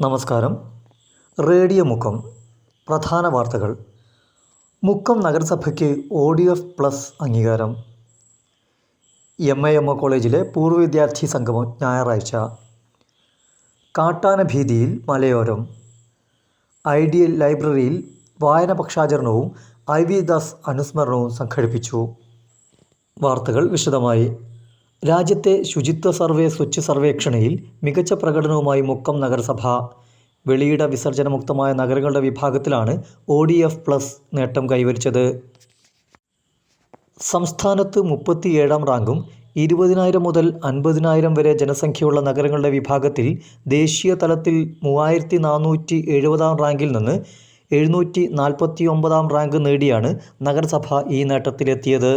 നമസ്കാരം. റേഡിയോ മുഖം. പ്രധാന വാർത്തകൾ. മുക്കം നഗരസഭയ്ക്ക് ഒ ഡി എഫ് പ്ലസ് അംഗീകാരം. എം എ എം ഒ കോളേജിലെ പൂർവ വിദ്യാർത്ഥി സംഗമം ഞായറാഴ്ച. കാട്ടാന ഭീതിയിൽ മലയോരം. ഐഡിയൽ ലൈബ്രറിയിൽ വായന പക്ഷാചരണവും ഐ വി ദാസ് അനുസ്മരണവും സംഘടിപ്പിച്ചു. വാർത്തകൾ വിശദമായി. രാജ്യത്തെ ശുചിത്വ സർവേ സ്വച്ഛ് സർവേക്ഷണയിൽ മികച്ച പ്രകടനവുമായി മുക്കം നഗരസഭ. വെളിയിട വിസർജനമുക്തമായ നഗരങ്ങളുടെ വിഭാഗത്തിലാണ് ഒ ഡി എഫ് പ്ലസ് നേട്ടം കൈവരിച്ചത്. സംസ്ഥാനത്ത് മുപ്പത്തിയേഴാം റാങ്കും ഇരുപതിനായിരം മുതൽ അൻപതിനായിരം വരെ ജനസംഖ്യയുള്ള നഗരങ്ങളുടെ വിഭാഗത്തിൽ ദേശീയ തലത്തിൽ മൂവായിരത്തി നാനൂറ്റി എഴുപതാം റാങ്കിൽ നിന്ന് എഴുന്നൂറ്റി നാൽപ്പത്തി ഒമ്പതാം റാങ്ക് നേടിയാണ് നഗരസഭ ഈ നേട്ടത്തിലെത്തിയത്.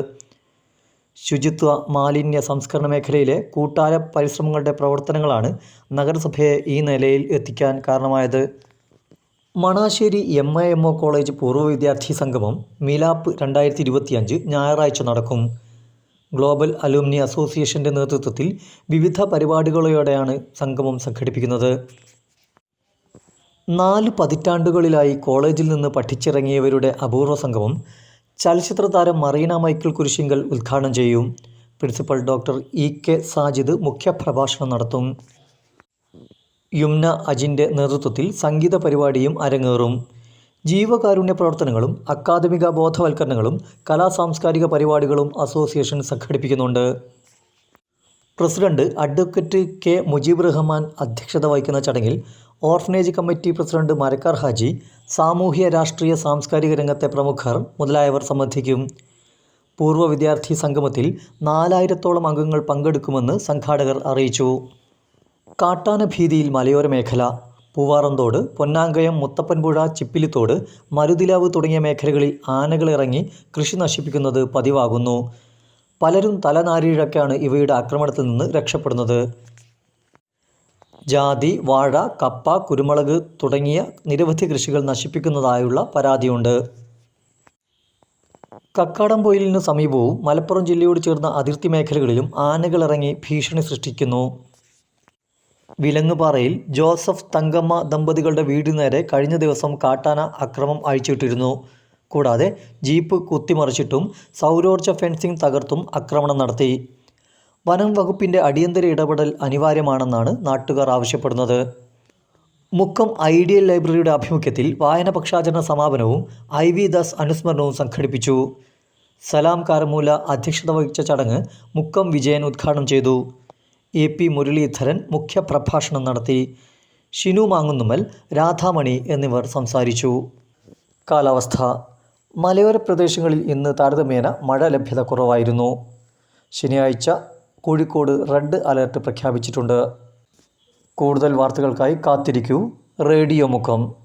ശുചിത്വ മാലിന്യ സംസ്കരണ മേഖലയിലെ കൂട്ടായ പരിശ്രമങ്ങളുടെ പ്രവർത്തനങ്ങളാണ് നഗരസഭയെ ഈ നിലയിൽ എത്തിക്കാൻ കാരണമായത്. Manassery M I M O college പൂർവ വിദ്യാർത്ഥി സംഗമം മിലാപ്പ് രണ്ടായിരത്തി ഇരുപത്തിയഞ്ച് ഞായറാഴ്ച നടക്കും. ഗ്ലോബൽ അലൂമിനി അസോസിയേഷന്റെ നേതൃത്വത്തിൽ വിവിധ പരിപാടികളോടെയാണ് സംഗമം സംഘടിപ്പിക്കുന്നത്. നാല് പതിറ്റാണ്ടുകളിലായി കോളേജിൽ നിന്ന് പഠിച്ചിറങ്ങിയവരുടെ അപൂർവ സംഗമം ചലച്ചിത്ര താരം മറീന മൈക്കിൾ കുരിശിങ്കൽ ഉദ്ഘാടനം ചെയ്യും. Principal doctor E K Sajid മുഖ്യപ്രഭാഷണം നടത്തും. യുംന അജിന്റെ നേതൃത്വത്തിൽ സംഗീത പരിപാടിയും അരങ്ങേറും. ജീവകാരുണ്യ പ്രവർത്തനങ്ങളും അക്കാദമിക ബോധവൽക്കരണങ്ങളും കലാ സാംസ്കാരിക പരിപാടികളും അസോസിയേഷൻ സംഘടിപ്പിക്കുന്നുണ്ട്. President advocate K Mujeeb Rahman അധ്യക്ഷത വഹിക്കുന്ന ചടങ്ങിൽ orphanage committee president Marakkar Haji സാമൂഹ്യ രാഷ്ട്രീയ സാംസ്കാരിക രംഗത്തെ പ്രമുഖർ മുതലായവർ സംബന്ധിക്കും. പൂർവ വിദ്യാർത്ഥി സംഗമത്തിൽ നാലായിരത്തോളം അംഗങ്ങൾ പങ്കെടുക്കുമെന്ന് സംഘാടകർ അറിയിച്ചു. കാട്ടാന ഭീതിയിൽ മലയോര മേഖല പൂവാറന്തോട് പൊന്നാങ്കയം മുത്തപ്പൻപുഴ ചിപ്പിലിത്തോട് മരുതിലാവ് തുടങ്ങിയ മേഖലകളിൽ ആനകൾ ഇറങ്ങി കൃഷി നശിപ്പിക്കുന്നത് പതിവാകുന്നു. പലരും തലനാരിഴക്കാണ് ഇവയുടെ ആക്രമണത്തിൽ നിന്ന് രക്ഷപ്പെടുന്നത്. ജാതി വാഴ കപ്പ കുരുമുളക് തുടങ്ങിയ നിരവധി കൃഷികൾ നശിപ്പിക്കുന്നതായുള്ള പരാതിയുണ്ട്. കക്കാടംപൊയിലിന് സമീപവും മലപ്പുറം ജില്ലയോട് ചേർന്ന അതിർത്തി മേഖലകളിലും ആനകളിറങ്ങി ഭീഷണി സൃഷ്ടിക്കുന്നു. വിലങ്ങുപാറയിൽ ജോസഫ് തങ്കമ്മ ദമ്പതികളുടെ വീടിനു നേരെ കഴിഞ്ഞ ദിവസം കാട്ടാന അക്രമം അഴിച്ചിട്ടിരുന്നു. കൂടാതെ ജീപ്പ് കുത്തിമറിച്ചിട്ടും സൗരോർജ ഫെൻസിംഗ് തകർത്തും ആക്രമണം നടത്തി. വനം വകുപ്പിന്റെ അടിയന്തര ഇടപെടൽ അനിവാര്യമാണെന്നാണ് നാട്ടുകാർ ആവശ്യപ്പെടുന്നത്. മുക്കം ഐഡിയൽ ലൈബ്രറിയുടെ ആഭിമുഖ്യത്തിൽ വായന പക്ഷാചരണ സമാപനവും ഐ വി ദാസ് അനുസ്മരണവും സംഘടിപ്പിച്ചു. സലാം കാരമൂല അധ്യക്ഷത വഹിച്ച ചടങ്ങ് മുക്കം വിജയൻ ഉദ്ഘാടനം ചെയ്തു. എ പി മുരളീധരൻ മുഖ്യപ്രഭാഷണം നടത്തി. ഷിനു മാങ്ങുന്നുമൽ രാധാമണി എന്നിവർ സംസാരിച്ചു. കാലാവസ്ഥ. മലയോര പ്രദേശങ്ങളിൽ ഇന്ന് താരതമ്യേന മഴ ലഭ്യത കുറവായിരുന്നു. ശനിയാഴ്ച കോഴിക്കോട് റെഡ് അലേർട്ട് പ്രഖ്യാപിച്ചിട്ടുണ്ട്. കൂടുതൽ വാർത്തകൾക്കായി കാത്തിരിക്കൂ. റേഡിയോ മുഖം.